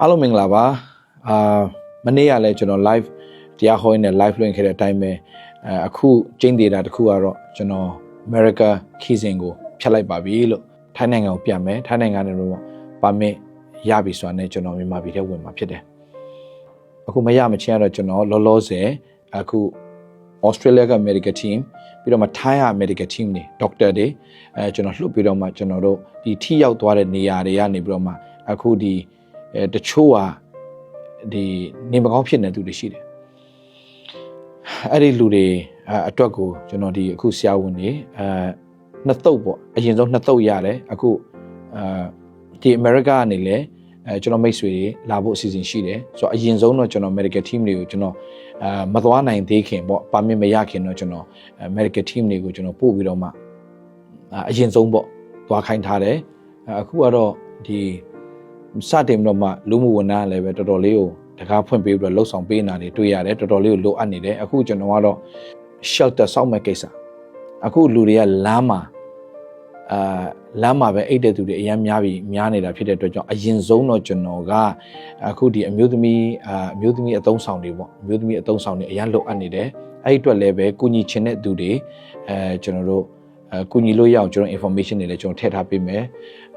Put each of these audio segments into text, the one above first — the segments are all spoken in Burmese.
အားလုံးမင်္ဂလာပါအာမနေ့ကလည်းကျွန်တော် live တရားဟောရင်းနဲ့ live လွှင့်ခဲ့တဲ့အတိုင်းပဲအဲအခုကျင်းဒေတာတစ်ခုကတော့ကျွန်တော် America ခီစဉ်ကိုဖြတ်လိုက်ပါပြီလို့ထိုင်းနိုင်ငံကိုပြန်မယ်ထိုင်းနိုင်ငံနဲ့တော့ပါမစ်ရပြီဆိုတာနဲ့ကျွန်တော်မြန်မာပြည်ထဲဝင်มาဖြစ်တယ်အခုမရမချင်းကတော့ကျွန်တော်လောလောဆယ်အခု Australia က medical team ပြီးတော့မှ Thai က medical team တွေ doctor တွေအဲကျွန်တော်လှုပ်ပြီးတော့မှကျွန်တော်တို့ဒီထိရောက်သွားတဲ့နေရာတွေကနေပြီးတော့မှအခုဒီ အဲတချို့ဟာဒီနေမကောင်းဖြစ်နေသူတွေရှိတယ်အဲ့ဒီလူတွေအဲအတွက်ကိုကျွန်တော်ဒီအခုဆရာဝန်တွေအဲနှစ်သုတ်ပေါ့အရင်ဆုံးနှစ်သုတ်ရတယ်အခုအဲဒီ America ကနေလည်းအဲကျွန်တော်မိတ်ဆွေတွေလာဖို့အစီအစဉ်ရှိတယ်ဆိုတော့အရင်ဆုံးတော့ကျွန်တော် medical team တွေကိုကျွန်တော်အဲမသွားနိုင်သေးခင်ပေါ့ပါမစ်မရခင်တော့ကျွန်တော် medical team တွေကိုကျွန်တော်ပို့ပြီးတော့မှအရင်ဆုံးပေါ့သွားခိုင်းထားတယ်အခုကတော့ဒီ စတင်ပြီးတော့မှလူမှုဝန်ထမ်းလည်းပဲတော်တော်လေးကိုတကားဖွင့်ပေးပြီးတော့လှုပ်ဆောင်ပေးနေတာတွေတွေ့ရတယ်တော်တော်လေးကိုလိုအပ်နေတယ်အခုကျွန်တော်ကတော့ shelter စောင့်မဲ့ကိစ္စအခုလူတွေကလမ်းမှာအာလမ်းမှာပဲအိတ်တဲ့သူတွေအများများပြီးများနေတာဖြစ်တဲ့အတွက်ကြောင့်အရင်ဆုံးတော့ကျွန်တော်ကအခုဒီအမျိုးသမီးအာအမျိုးသမီးအသုံးဆောင်တွေပေါ့အမျိုးသမီးအသုံးဆောင်တွေအရင်လိုအပ်နေတယ်အဲ့ဒီအတွက်လည်းပဲကုညီချင်တဲ့သူတွေအဲကျွန်တော်တို့အဲကုညီလို့ရအောင်ကျွန်တော် information တွေလည်းကျွန်တော်ထည့်ထားပေးမယ်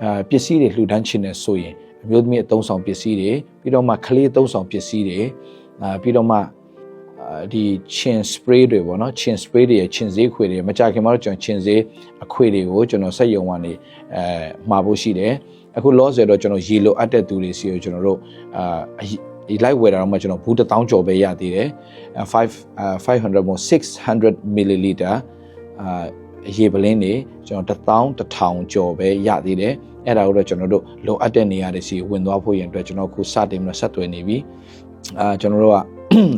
အာပစ္စည်းတွေလှူဒန်းချင်တဲ့ဆိုရင် အမျိုးသမီးအသုံးဆောင်ပစ္စည်းတွေပြီးတော့မှကလေးအသုံးဆောင်ပစ္စည်းတွေအာပြီးတော့မှဒီချင် spray တွေပေါ့နော်ချင် spray တွေချင်ဈေးခွေတွေမကြခင်မှာတော့ကျွန်တော်ချင်ဈေးအခွေတွေကိုကျွန်တော်စက်ယုံကနေအဲမှာဖို့ရှိတယ်အခု loss ရတော့ကျွန်တော်ရေလိုအပ်တဲ့သူတွေစီကိုကျွန်တော်တို့အာဒီ live ဝယ်တာတော့မှကျွန်တော်ဘူး1000ကျော်ပဲရသေးတယ်5 500မို့600 ml အာ ရေပလင်းတွေကျွန်တော်1000 1000ကျော်ပဲရသေးတယ်အဲ့ဒါကိုတော့ကျွန်တော်တို့လိုအပ်တဲ့နေရာတွေစီဝင်သွားဖို့ရန်အတွက်ကျွန်တော်ခုစတင်ပြီးတော့ဆက်သွယ်နေပြီအာကျွန်တော်တို့က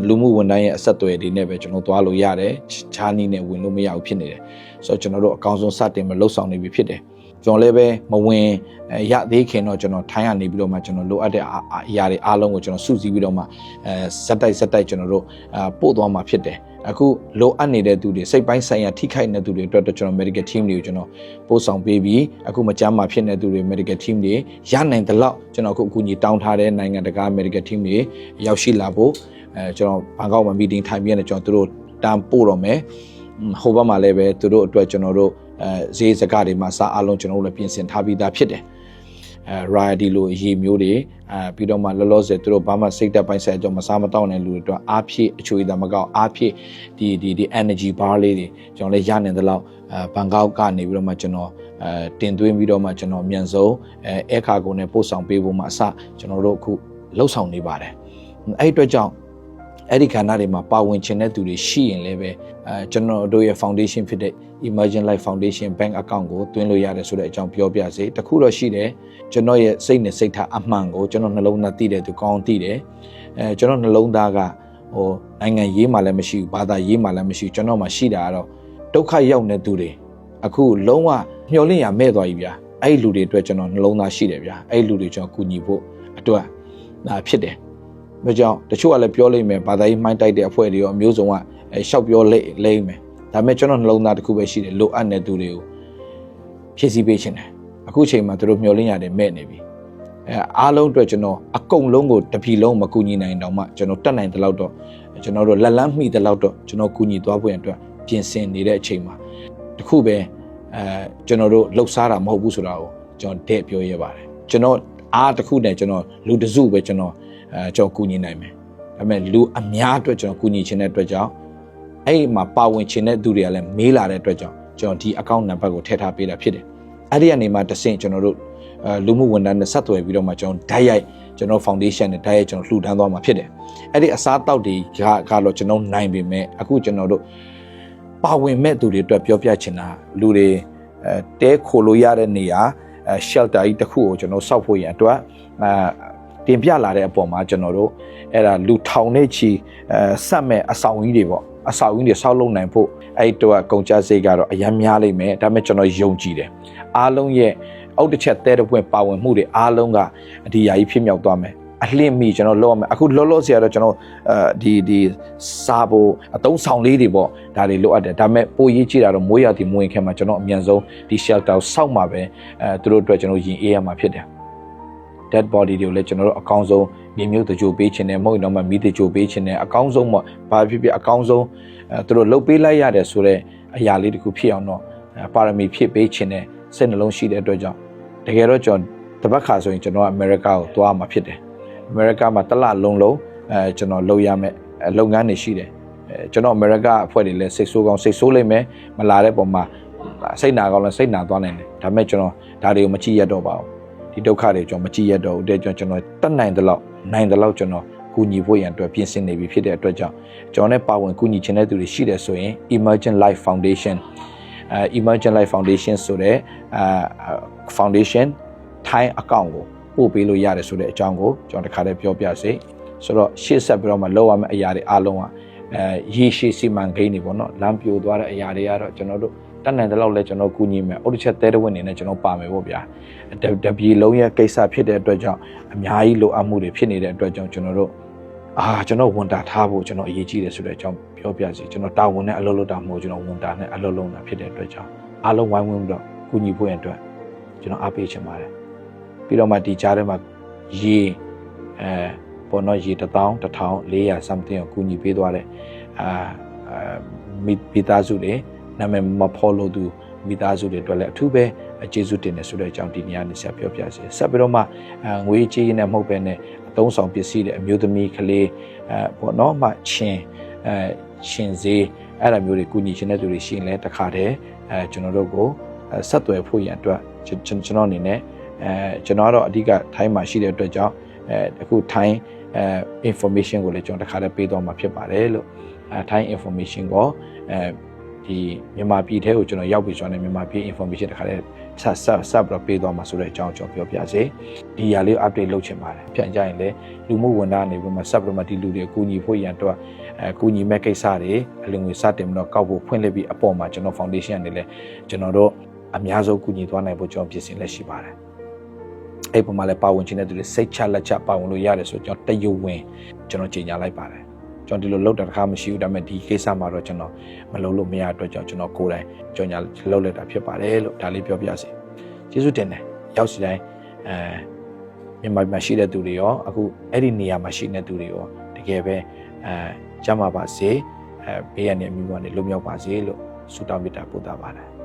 လူမှုဝန်ထမ်းရဲ့အဆက်အသွယ်တွေနဲ့ပဲကျွန်တော်သွားလို့ရတယ်ခြားနီးနဲ့ဝင်လို့မရဘူးဖြစ်နေတယ်ဆိုတော့ကျွန်တော်တို့အကောင်းဆုံးစတင်မလှုပ်ဆောင်နေပြီဖြစ်တယ်ကျွန်တော်လည်းပဲမဝင်ရသေးခင်တော့ကျွန်တော်ထိုင်းရနေပြီးတော့မှကျွန်တော်လိုအပ်တဲ့အရာတွေအားလုံးကိုကျွန်တော်စုစည်းပြီးတော့မှအဲဇက်တိုက်ဇက်တိုက်ကျွန်တော်တို့အာပို့သွားမှာဖြစ်တယ် အခုလိုအပ်နေတဲ့သူတွေစိတ်ပိုင်းဆိုင်ရာထိခိုက်နေတဲ့သူတွေအတွက်တော့ကျွန်တော် medical team တွေကိုကျွန်တော်ပို့ဆောင်ပေးပြီးအခုမကြမ်းမှာဖြစ်နေတဲ့သူတွေ medical team တွေရနိုင်တဲ့လောက်ကျွန်တော်အခုအကူအညီတောင်းထားတဲ့နိုင်ငံတကာ medical team တွေရောက်ရှိလာဖို့အဲကျွန်တော်ဘန်ကောက်မှာ meeting ထိုင်ပြီးနေကျွန်တော်တို့တန်ပို့တော့မယ်ဟိုဘက်မှာလည်းပဲသူတို့အတွက်ကျွန်တော်တို့အဲဈေးစကားတွေမှာစားအလုံးကျွန်တော်တို့လည်းပြင်ဆင်ထားပြီးသားဖြစ်တယ် အဲ rider လိုအရေးမျိုးတွေအဲပြီးတော့မှလောလောဆယ်သူတို့ဘာမှစိတ်သက်ပိုင်းဆိုင်ကြောင့်မစားမတော့တဲ့လူတွေအတွက်အားဖြည့်အချွေတာမကောက်အားဖြည့်ဒီဒီဒီ energy bar လေးတွေကျွန်တော်လည်းရနိုင်တဲ့လောက်အဲဘန်ကောက်ကနေပြီးတော့မှကျွန်တော်အဲတင်သွင်းပြီးတော့မှကျွန်တော်မြန်ဆုံးအဲအဲခါကုန်နဲ့ပို့ဆောင်ပေးဖို့မှအစကျွန်တော်တို့အခုလှုပ်ဆောင်နေပါတယ်အဲ့အတွက်ကြောင့် အဲ့ဒီခန္ဓာတွေမှာပါဝင်ခြင်းတဲ့သူတွေရှိရင်လည်းပဲအဲကျွန်တော်တို့ရဲ့ foundation ဖြစ်တဲ့ Emerging Life Foundation Bank account ကိုသွင်းလို့ရတယ်ဆိုတဲ့အကြောင်းပြောပြစေတခုတော့ရှိတယ်ကျွန်တော်ရဲ့စိတ်နဲ့စိတ်ထားအမှန်ကိုကျွန်တော်နှလုံးသားသိတယ်သူကောင်းသိတယ်အဲကျွန်တော်နှလုံးသားကဟိုနိုင်ငံရေးမှလည်းမရှိဘူးဘာသာရေးမှလည်းမရှိဘူးကျွန်တော်မှရှိတာကတော့ဒုက္ခရောက်နေသူတွေအခုလုံးဝမျောလင့်ရမဲ့သွားပြီဗျာအဲ့ဒီလူတွေအတွက်ကျွန်တော်နှလုံးသားရှိတယ်ဗျာအဲ့ဒီလူတွေကျွန်တော်ကူညီဖို့အတွက်ဒါဖြစ်တယ် မကြောင့်တချို့ကလည်းပြောလိမ့်မယ်ဘာသာရေးမှိုင်းတိုက်တဲ့အဖွဲ့တွေရောအမျိုးစုံကအဲရှောက်ပြောလိမ့်လိမ့်မယ်ဒါပေမဲ့ကျွန်တော်နှလုံးသားတစ်ခုပဲရှိတယ်လိုအပ်တဲ့သူတွေကိုဖြည့်ဆည်းပေးခြင်းတယ်အခုချိန်မှာသူတို့မျောလင်းရတယ်မဲ့နေပြီအဲအားလုံးအတွက်ကျွန်တော်အကုန်လုံးကိုတပြီလုံးမကူညီနိုင်တော့မှကျွန်တော်တက်နိုင်တဲ့လောက်တော့ကျွန်တော်တို့လက်လန်းမိတဲ့လောက်တော့ကျွန်တော်ကူညီသွားဖို့အတွက်ပြင်ဆင်နေတဲ့အချိန်မှာတခုပဲအဲကျွန်တော်တို့လှုပ်ရှားတာမဟုတ်ဘူးဆိုတာကိုကျွန်တော်တဲ့ပြောရပါတယ်ကျွန်တော်အားတစ်ခုနဲ့ကျွန်တော်လူတစုပဲကျွန်တော် အဲကျွန်တော်ကူညီနိုင်မယ်ဒါပေမဲ့လူအများအတွက်ကျွန်တော်ကူညီခြင်းတဲ့အတွက်ကြောင့်အဲ့မှာပါဝင်ခြင်းတဲ့သူတွေကလည်းမေးလာတဲ့အတွက်ကြောင့်ကျွန်တော်ဒီ account number ကိုထည့်ထားပေးတာဖြစ်တယ်အဲ့ဒီကနေမှတဆင့်ကျွန်တော်တို့အဲလူမှုဝန်ထမ်းနဲ့ဆက်သွယ်ပြီးတော့မှကျွန်တော်ဓာတ်ရိုက်ကျွန်တော် foundation နဲ့ဓာတ်ရိုက်ကျွန်တော်လှူဒန်းသွားမှာဖြစ်တယ်အဲ့ဒီအစားတောက်တွေကကတော့ကျွန်တော်နိုင်ပေမဲ့အခုကျွန်တော်တို့ပါဝင်မဲ့သူတွေအတွက်ပြောပြချင်တာလူတွေအဲတဲခိုလို့ရတဲ့နေရာအဲ shelter ကြီးတစ်ခုကိုကျွန်တော်စောက်ဖို့ရန်အတွက်အဲ တင်ပြလာတဲ့အပေါ်မှာကျွန်တော်တို့အဲ့ဒါလူထောင်နဲ့ချီအဲဆက်မဲ့အဆောင်ကြီးတွေပေါ့အဆောင်ကြီးတွေဆောက်လုပ်နိုင်ဖို့အဲ့တော့ကုန်ကြစိတ်ကတော့အများများလိမ့်မယ်ဒါပေမဲ့ကျွန်တော်ယုံကြည်တယ်အားလုံးရဲ့အောက်တစ်ချက်တဲတဲ့ပွင့်ပါဝင်မှုတွေအားလုံးကအဒီယာကြီးဖြစ်မြောက်သွားမယ်အလင့်မိကျွန်တော်လောက်ရမယ်အခုလောလောဆရာတော့ကျွန်တော်အဲဒီဒီစာဖို့အတုံးဆောင်လေးတွေပေါ့ဒါတွေလိုအပ်တယ်ဒါပေမဲ့ပိုရေးကြည့်တာတော့မိုးရသည်မဝင်ခင်မှာကျွန်တော်အမြန်ဆုံးဒီ shelter ကိုစောက်မှာပဲအဲသူတို့အတွက်ကျွန်တော်ရင်အေးရမှာဖြစ်တယ် dead body တွေကိုလည်းကျွန်တော်တို့အကောင်းဆုံးမြေမြုပ်တကြိုပေးခြင်းနဲ့မဟုတ်ရင်တော့မှမိတကြိုပေးခြင်းနဲ့အကောင်းဆုံးပေါ့ဘာဖြစ်ဖြစ်အကောင်းဆုံးအဲသူတို့လှုပ်ပေးလိုက်ရတယ်ဆိုတော့အရာလေးတစ်ခုဖြစ်အောင်တော့အဲပါရမီဖြစ်ပေးခြင်းနဲ့စိတ်နှလုံးရှိတဲ့အတွက်ကြောင့်တကယ်တော့ကျွန်တော်တပတ်ခါဆိုရင်ကျွန်တော်ကအမေရိကကိုသွားမှာဖြစ်တယ်အမေရိကမှာတစ်လလုံးလုံးအဲကျွန်တော်လုပ်ရမယ်အဲလုပ်ငန်းတွေရှိတယ်အဲကျွန်တော်အမေရိကအဖွဲ့တွေလည်းစိတ်ဆိုးကောင်းစိတ်ဆိုးလိမ့်မယ်မလာတဲ့ပုံမှာစိတ်နာကောင်းလည်းစိတ်နာသွားနိုင်တယ်ဒါပေမဲ့ကျွန်တော်ဒါတွေကိုမကြည့်ရတော့ပါဘူး ဒီဒုက္ခတွေကျွန်တော်မကြည့်ရတော့ဘူးတဲ့ကျွန်တော်ကျွန်တော်တတ်နိုင်တဲ့လောက်နိုင်တဲ့လောက်ကျွန်တော်ကူညီဖို့ရန်အတွက်ပြင်ဆင်နေပြီဖြစ်တဲ့အတွက်ကြောင့်ကျွန်တော်နဲ့ပါဝင်ကူညီချင်တဲ့သူတွေရှိတယ်ဆိုရင် Emergent Life Foundation အဲ Emergent Life Foundation ဆိုတဲ့အာ foundation Thai account ကိုပို့ပေးလို့ရတယ်ဆိုတဲ့အကြောင်းကိုကျွန်တော်တစ်ခါတည်းပြောပြစေဆိုတော့ရှေ့ဆက်ပြီးတော့မှလောက်ရမယ့်အရာတွေအားလုံးကအဲရေရှည်စီမံကိန်းတွေပေါ့နော်လမ်းပြိုသွားတဲ့အရာတွေကတော့ကျွန်တော်တို့ တတ်နိုင်တဲ့လောက်လဲကျွန်တော်ကူညီမယ်အော်ဒီချက်တဲတဲ့ဝင်နေနဲ့ကျွန်တော်ပါမယ်ပေါ့ဗျာတပြေလုံးရဲ့ကိစ္စဖြစ်တဲ့အတွက်ကြောင့်အများကြီးလိုအပ်မှုတွေဖြစ်နေတဲ့အတွက်ကြောင့်ကျွန်တော်တို့အာကျွန်တော်ဝန်တာထားဖို့ကျွန်တော်အရေးကြီးတယ်ဆိုတဲ့အကြောင်းပြောပြစီကျွန်တော်တာဝန်နဲ့အလုပ်လုပ်တာမဟုတ်ကျွန်တော်ဝန်တာနဲ့အလုပ်လုပ်တာဖြစ်တဲ့အတွက်ကြောင့်အားလုံးဝိုင်းဝန်းပြီးတော့ကူညီဖို့ရန်အတွက်ကျွန်တော်အားပေးချင်ပါတယ်ပြီးတော့မှဒီကြားထဲမှာရေအဲပေါ်တော့ရေ1000 1400 something ကိုကူညီပေးသွားတယ်အာအာမိမိသားစုတွေ နာမည်မဖော်လို့သူမိသားစုတွေအတွက်လည်းအထူးပဲကျေးဇူးတင်တယ်ဆိုတဲ့အကြောင်းဒီနေ့ကနေဆက်ပြောပြစီဆက်ပြီးတော့မှအဲငွေကြေးနဲ့မဟုတ်ပဲနဲ့အသုံးဆောင်ပစ္စည်းတွေအမျိုးသမီးကလေးအဲပေါ့နော်မှချင်းအဲရှင်စေးအဲ့လိုမျိုးတွေကူညီချင်တဲ့သူတွေရှိရင်လည်းတခါတည်းအဲကျွန်တော်တို့ကိုဆက်သွယ်ဖို့ရန်အတွက်ကျွန်ကျွန်တော်အနေနဲ့အဲကျွန်တော်ကတော့အဓိကထိုင်းမှာရှိတဲ့အတွက်ကြောင့်အဲအခုထိုင်းအဲ information ကိုလည်းကျွန်တော်တခါတည်းပေးသွားမှာဖြစ်ပါတယ်လို့အဲထိုင်း information ကိုအဲ ဒီမြန်မာပြည်ထဲကိုကျွန်တော်ရောက်ပြီဆိုတော့မြန်မာပြည် information တခါတည်းဆက်ဆက်ဆက်ပြီးတော့ပေးသွားမှာဆိုတဲ့အကြောင်းကျွန်တော်ပြောပြစေဒီຢာလေးကို update လုပ်ချင်ပါတယ်ပြန်ကြရင်လည်းလူမှုဝန်ထမ်းနေပြီးမှဆက်ပြီးတော့မှဒီလူတွေအကူအညီဖို့ရန်အတွက်အဲကူညီမဲ့ကိစ္စတွေအလငွေစတင်ပြီးတော့ကောက်ဖို့ဖွင့်လှစ်ပြီးအပေါ်မှာကျွန်တော် foundation အနေနဲ့ကျွန်တော်တို့အများဆုံးကူညီသွားနိုင်ဖို့ကျွန်တော်ပြင်ဆင်လက်ရှိပါတယ်အဲ့ပုံမှာလည်းပါဝင်ခြင်းတဲ့သူတွေစိတ်ချလက်ချပါဝင်လို့ရတယ်ဆိုတော့ကျွန်တော်တရုပ်ဝင်ကျွန်တော်ကြေညာလိုက်ပါတယ် ကျွန်တော်ဒီလိုလောက်တာတစ်ခါမရှိဘူးဒါပေမဲ့ဒီကိစ္စမှာတော့ကျွန်တော်မလုပ်လို့မရအတွက်ကြောင့်ကျွန်တော်ကိုယ်တိုင်ကြော်ညာလုပ်လိုက်တာဖြစ်ပါတယ်လို့ဒါလေးပြောပြစေကျေးဇူးတင်တယ်ရောက်စီတိုင်းအဲမြန်မာပြည်မှာရှိတဲ့သူတွေရောအခုအဲ့ဒီနေရာမှာရှိတဲ့သူတွေရောတကယ်ပဲအဲကျမ်းပါပါစေအဲဘေးရန်နေအမျိုးကနေလွတ်မြောက်ပါစေလို့ဆုတောင်းမေတ္တာပို့တာပါတယ်